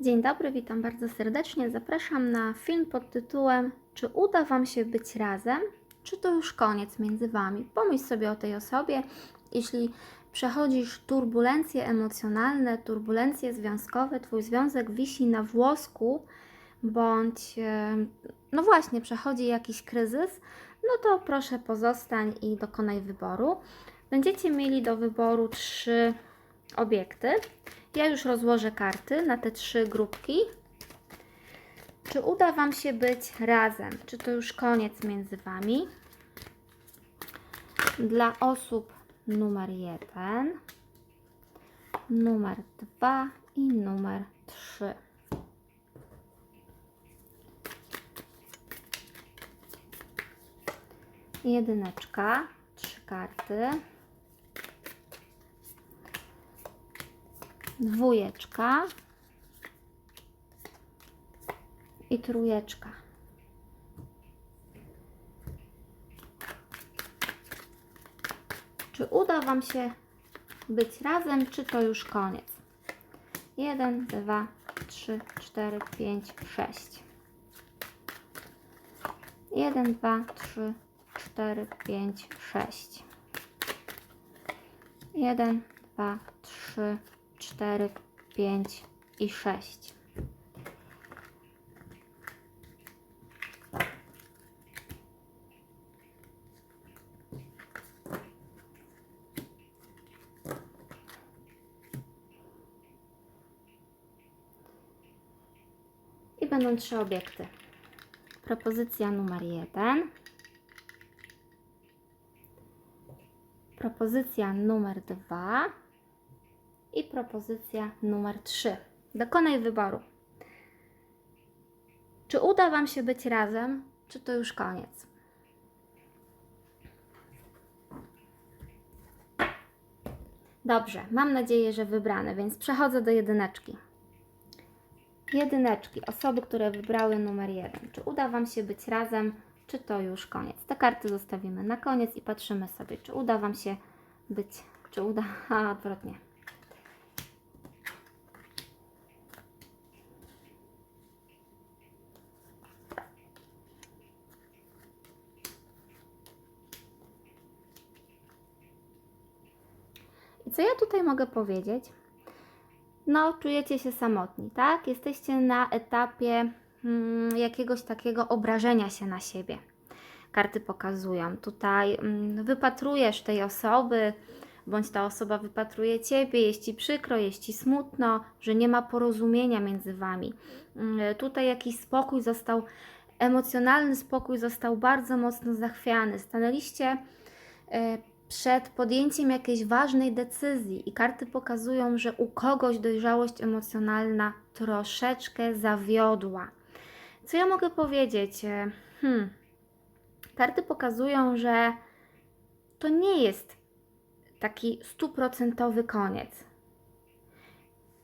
Dzień dobry, witam bardzo serdecznie. Zapraszam na film pod tytułem Czy uda Wam się być razem, czy to już koniec między Wami? Pomyśl sobie o tej osobie. Jeśli przechodzisz turbulencje emocjonalne, turbulencje związkowe, Twój związek wisi na włosku, bądź e, no właśnie, przechodzi jakiś kryzys, no to proszę pozostań i dokonaj wyboru. Będziecie mieli do wyboru trzy obiekty. Ja już rozłożę karty na te trzy grupki. Czy uda Wam się być razem? Czy to już koniec między Wami? Dla osób numer jeden, numer dwa i numer trzy. Jedyneczka, trzy karty. Dwójeczka i trójeczka. Czy uda Wam się być razem, czy to już koniec? Jeden, dwa, trzy, cztery, pięć, sześć. Jeden, dwa, trzy, cztery, pięć, sześć. Jeden, dwa, trzy, 4, 5 i 6. I będą trzy obiekty. Propozycja numer jeden. Propozycja numer dwa i propozycja numer 3. Dokonaj wyboru. Czy uda Wam się być razem, czy to już koniec? Dobrze, mam nadzieję, że wybrane, więc przechodzę do jedyneczki. Jedyneczki, osoby, które wybrały numer jeden. Czy uda Wam się być razem, czy to już koniec? Te karty zostawimy na koniec i patrzymy sobie, czy uda Wam się być, czy uda, a odwrotnie. Co ja tutaj mogę powiedzieć? No, czujecie się samotni, tak? Jesteście na etapie mm, jakiegoś takiego obrażenia się na siebie. Karty pokazują. Tutaj mm, wypatrujesz tej osoby, bądź ta osoba wypatruje ciebie, jest ci przykro, jest ci smutno, że nie ma porozumienia między wami. Mm, tutaj jakiś spokój został, emocjonalny spokój został bardzo mocno zachwiany. Stanęliście e, przed podjęciem jakiejś ważnej decyzji i karty pokazują, że u kogoś dojrzałość emocjonalna troszeczkę zawiodła. Co ja mogę powiedzieć? E, hmm. Karty pokazują, że to nie jest taki stuprocentowy koniec.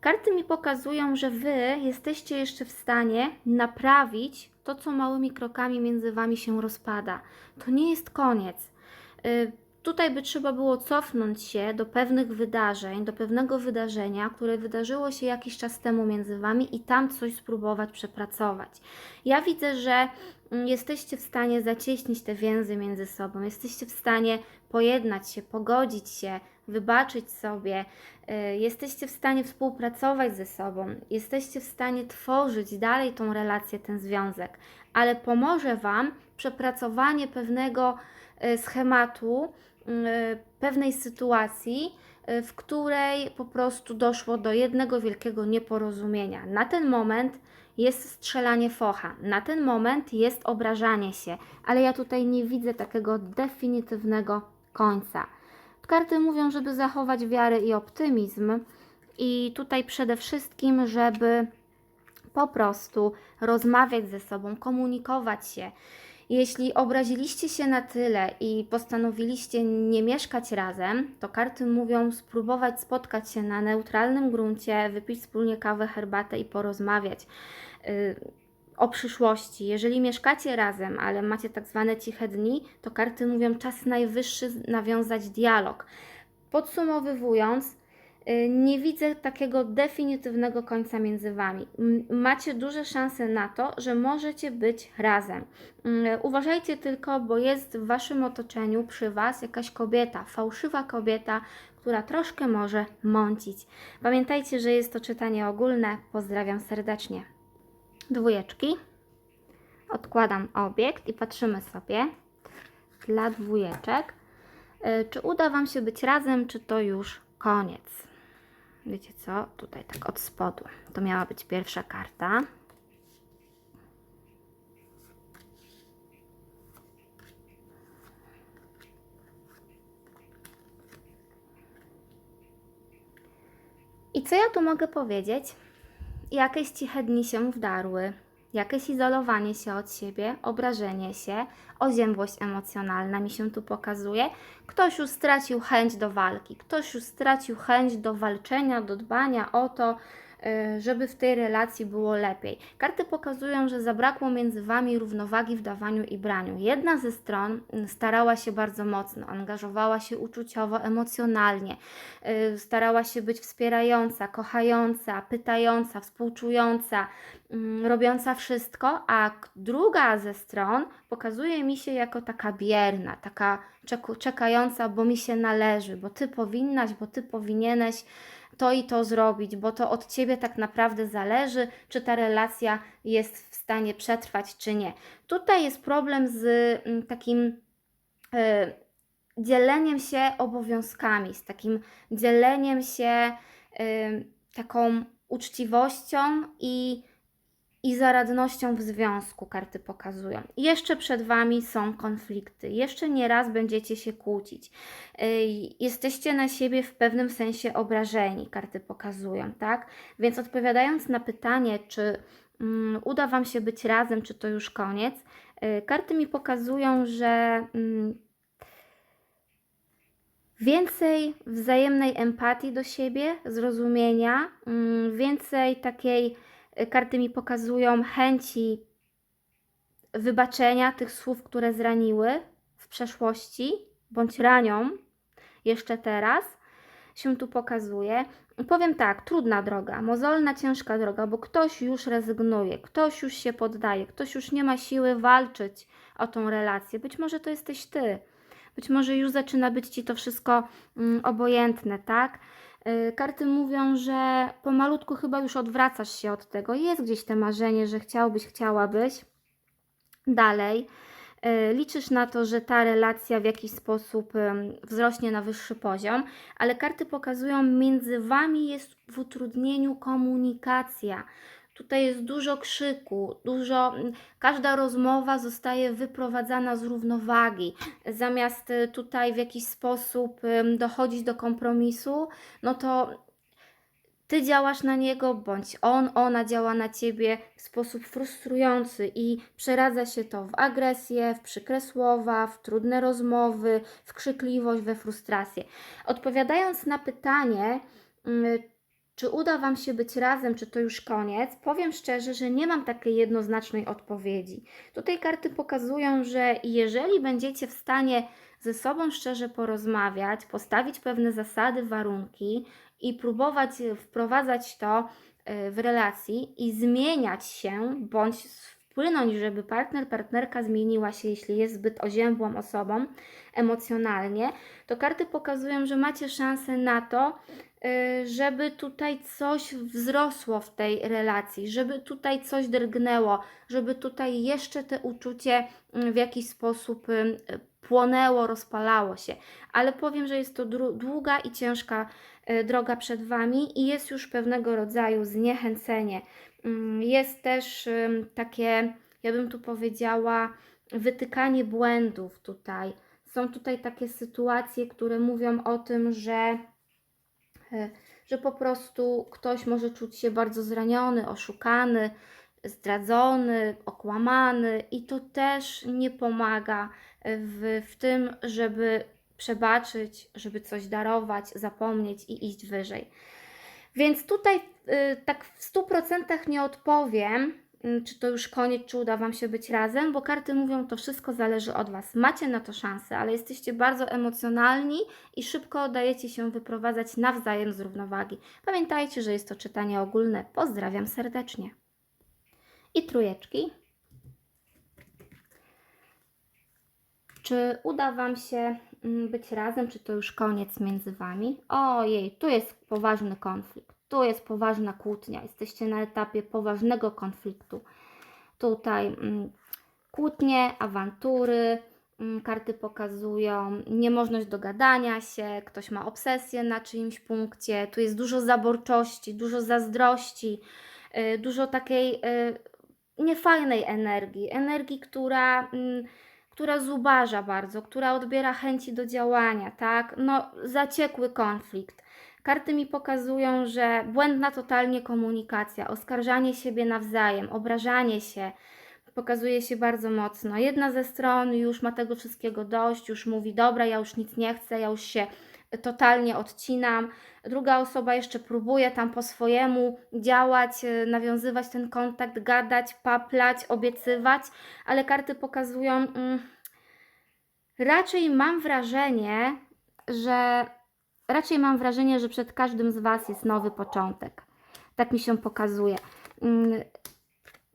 Karty mi pokazują, że Wy jesteście jeszcze w stanie naprawić to, co małymi krokami między Wami się rozpada. To nie jest koniec. Y, tutaj by trzeba było cofnąć się do pewnych wydarzeń, do pewnego wydarzenia, które wydarzyło się jakiś czas temu między Wami i tam coś spróbować przepracować. Ja widzę, że mm, jesteście w stanie zacieśnić te więzy między sobą, jesteście w stanie pojednać się, pogodzić się, wybaczyć sobie, y, jesteście w stanie współpracować ze sobą, jesteście w stanie tworzyć dalej tą relację, ten związek, ale pomoże Wam przepracowanie pewnego schematu, y, pewnej sytuacji, w której po prostu doszło do jednego wielkiego nieporozumienia. Na ten moment jest strzelanie focha, na ten moment jest obrażanie się, ale ja tutaj nie widzę takiego definitywnego końca. Karty mówią, żeby zachować wiarę i optymizm, i tutaj przede wszystkim, żeby po prostu rozmawiać ze sobą, komunikować się. Jeśli obraziliście się na tyle i postanowiliście nie mieszkać razem, to karty mówią spróbować spotkać się na neutralnym gruncie, wypić wspólnie kawę, herbatę i porozmawiać. Y, o przyszłości. Jeżeli mieszkacie razem, ale macie tak zwane ciche dni, to karty mówią czas najwyższy nawiązać dialog. Podsumowywując, Nie widzę takiego definitywnego końca między Wami. Macie duże szanse na to, że możecie być razem. Mm, Uważajcie tylko, bo jest w Waszym otoczeniu przy Was jakaś kobieta, fałszywa kobieta, która troszkę może mącić. Pamiętajcie, że jest to czytanie ogólne. Pozdrawiam serdecznie. Dwójeczki. Odkładam obiekt i patrzymy sobie dla dwójeczek. Y, Czy uda Wam się być razem, czy to już koniec? Wiecie co? Tutaj tak od spodu. To miała być pierwsza karta. I co ja tu mogę powiedzieć? Jakieś ciche dni się wdarły, jakieś izolowanie się od siebie, obrażenie się, oziębłość emocjonalna mi się tu pokazuje. Ktoś już stracił chęć do walki, ktoś już stracił chęć do walczenia, do dbania o to, żeby w tej relacji było lepiej. Karty pokazują, że zabrakło między Wami równowagi w dawaniu i braniu. Jedna ze stron mm, starała się bardzo mocno, angażowała się uczuciowo, emocjonalnie, y, starała się być wspierająca, kochająca, pytająca, współczująca, mm, robiąca wszystko, a druga ze stron pokazuje mi się jako taka bierna, taka czekająca, bo mi się należy, bo ty powinnaś, bo ty powinieneś to i to zrobić, bo to od ciebie tak naprawdę zależy, czy ta relacja jest w stanie przetrwać, czy nie. Tutaj jest problem z mm, takim e, dzieleniem się obowiązkami, z takim dzieleniem się e, taką uczciwością i, i zaradnością w związku, karty pokazują. Jeszcze przed Wami są konflikty, jeszcze nie raz będziecie się kłócić. Ej, Jesteście na siebie w pewnym sensie obrażeni, karty pokazują, tak? Więc odpowiadając na pytanie, czy mm, uda Wam się być razem, czy to już koniec, y, karty mi pokazują, że mm, więcej wzajemnej empatii do siebie, zrozumienia, mm, więcej takiej, y, karty mi pokazują chęci wybaczenia tych słów, które zraniły w przeszłości, bądź ranią jeszcze teraz, się tu pokazuje. Powiem tak, trudna droga, mozolna, ciężka droga, bo ktoś już rezygnuje, ktoś już się poddaje, ktoś już nie ma siły walczyć o tą relację. Być może to jesteś ty. Być może już zaczyna być ci to wszystko mm, obojętne, tak? Yy, Karty mówią, że pomalutku chyba już odwracasz się od tego. Jest gdzieś te marzenie, że chciałbyś, chciałabyś dalej. Y, Liczysz na to, że ta relacja w jakiś sposób wzrośnie na wyższy poziom, ale karty pokazują, między wami jest w utrudnieniu komunikacja. Tutaj jest dużo krzyku, dużo. mm, Każda rozmowa zostaje wyprowadzana z równowagi. Zamiast y, tutaj w jakiś sposób dochodzić do kompromisu, no to ty działasz na niego, bądź on, ona działa na ciebie w sposób frustrujący i przeradza się to w agresję, w przykre słowa, w trudne rozmowy, w krzykliwość, we frustrację. Odpowiadając na pytanie, mm, czy uda Wam się być razem, czy to już koniec, powiem szczerze, że nie mam takiej jednoznacznej odpowiedzi. Tutaj karty pokazują, że jeżeli będziecie w stanie ze sobą szczerze porozmawiać, postawić pewne zasady, warunki, i próbować wprowadzać to e, w relacji i zmieniać się, bądź wpłynąć, żeby partner, partnerka zmieniła się, jeśli jest zbyt oziębłą osobą emocjonalnie, to karty pokazują, że macie szansę na to, e, żeby tutaj coś wzrosło w tej relacji, żeby tutaj coś drgnęło, żeby tutaj jeszcze te uczucie mm, w jakiś sposób ym, płonęło, rozpalało się. Ale powiem, że jest to długa i ciężka e, droga przed Wami i jest już pewnego rodzaju zniechęcenie. Mm, Jest też takie, ja bym tu powiedziała, wytykanie błędów tutaj. Są tutaj takie sytuacje, które mówią o tym, że, e, że po prostu ktoś może czuć się bardzo zraniony, oszukany, zdradzony, okłamany, i to też nie pomaga w, w tym, żeby przebaczyć, żeby coś darować, zapomnieć i iść wyżej. Więc tutaj y, tak w 100% nie odpowiem, mm, czy to już koniec, czy uda Wam się być razem, bo karty mówią, to wszystko zależy od Was. Macie na to szansę, ale jesteście bardzo emocjonalni i szybko dajecie się wyprowadzać nawzajem z równowagi. Pamiętajcie, że jest to czytanie ogólne. Pozdrawiam serdecznie. I trójeczki. Czy uda Wam się mm, być razem, czy to już koniec między Wami? Ojej, tu jest poważny konflikt, tu jest poważna kłótnia, jesteście na etapie poważnego konfliktu. Tutaj mm, kłótnie, awantury, mm, karty pokazują niemożność dogadania się, ktoś ma obsesję na czyimś punkcie, tu jest dużo zaborczości, dużo zazdrości, y, dużo takiej y, niefajnej energii, energii, która... mm, która zubaża bardzo, która odbiera chęci do działania, tak? No, zaciekły konflikt. Karty mi pokazują, że błędna totalnie komunikacja, oskarżanie siebie nawzajem, obrażanie się pokazuje się bardzo mocno. Jedna ze stron już ma tego wszystkiego dość, już mówi: Dobra, ja już nic nie chcę, ja już się totalnie odcinam. Druga osoba jeszcze próbuje tam po swojemu działać, e, nawiązywać ten kontakt, gadać, paplać, obiecywać, ale karty pokazują. Mm, raczej mam wrażenie, że raczej mam wrażenie, że przed każdym z Was jest nowy początek. Tak mi się pokazuje. Mm,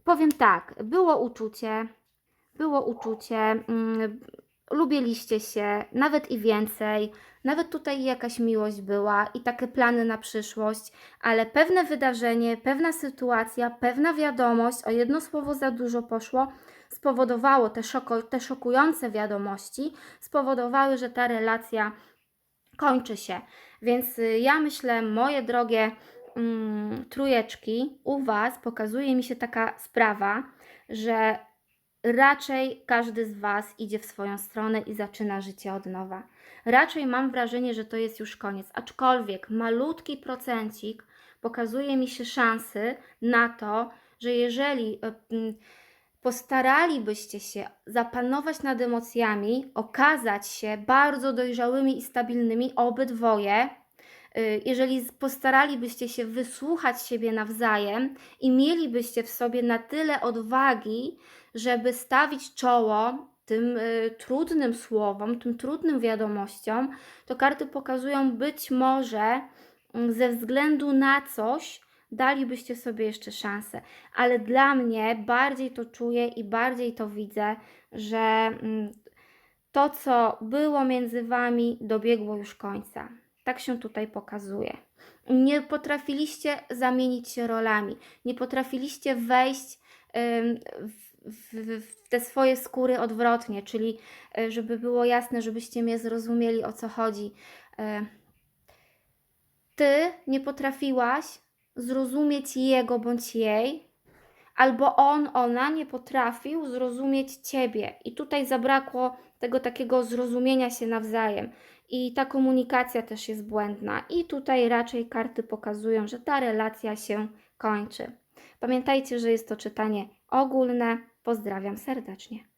powiem tak, było uczucie, było uczucie, mm, lubiliście się, nawet i więcej, nawet tutaj jakaś miłość była i takie plany na przyszłość, ale pewne wydarzenie, pewna sytuacja, pewna wiadomość, o jedno słowo za dużo poszło, spowodowało te, szoko, te szokujące wiadomości, spowodowały, że ta relacja kończy się. Więc y, ja myślę, moje drogie mm, trójeczki, u Was pokazuje mi się taka sprawa, że raczej każdy z Was idzie w swoją stronę i zaczyna życie od nowa. Raczej mam wrażenie, że to jest już koniec, aczkolwiek malutki procencik pokazuje mi się szansy na to, że jeżeli e, postaralibyście się zapanować nad emocjami, okazać się bardzo dojrzałymi i stabilnymi obydwoje, y, jeżeli postaralibyście się wysłuchać siebie nawzajem i mielibyście w sobie na tyle odwagi, żeby stawić czoło tym y, trudnym słowom, tym trudnym wiadomościom, to karty pokazują być może mm, ze względu na coś dalibyście sobie jeszcze szansę. Ale dla mnie bardziej to czuję i bardziej to widzę, że mm, to, co było między wami, dobiegło już końca. Tak się tutaj pokazuje. Nie potrafiliście zamienić się rolami, nie potrafiliście wejść ym, w, w, w te swoje skóry odwrotnie, czyli y, żeby było jasne, żebyście mnie zrozumieli o co chodzi. Y, Ty nie potrafiłaś zrozumieć jego bądź jej, albo on, ona nie potrafił zrozumieć ciebie. I tutaj zabrakło tego takiego zrozumienia się nawzajem. I ta komunikacja też jest błędna. I tutaj raczej karty pokazują, że ta relacja się kończy. Pamiętajcie, że jest to czytanie ogólne. Pozdrawiam serdecznie.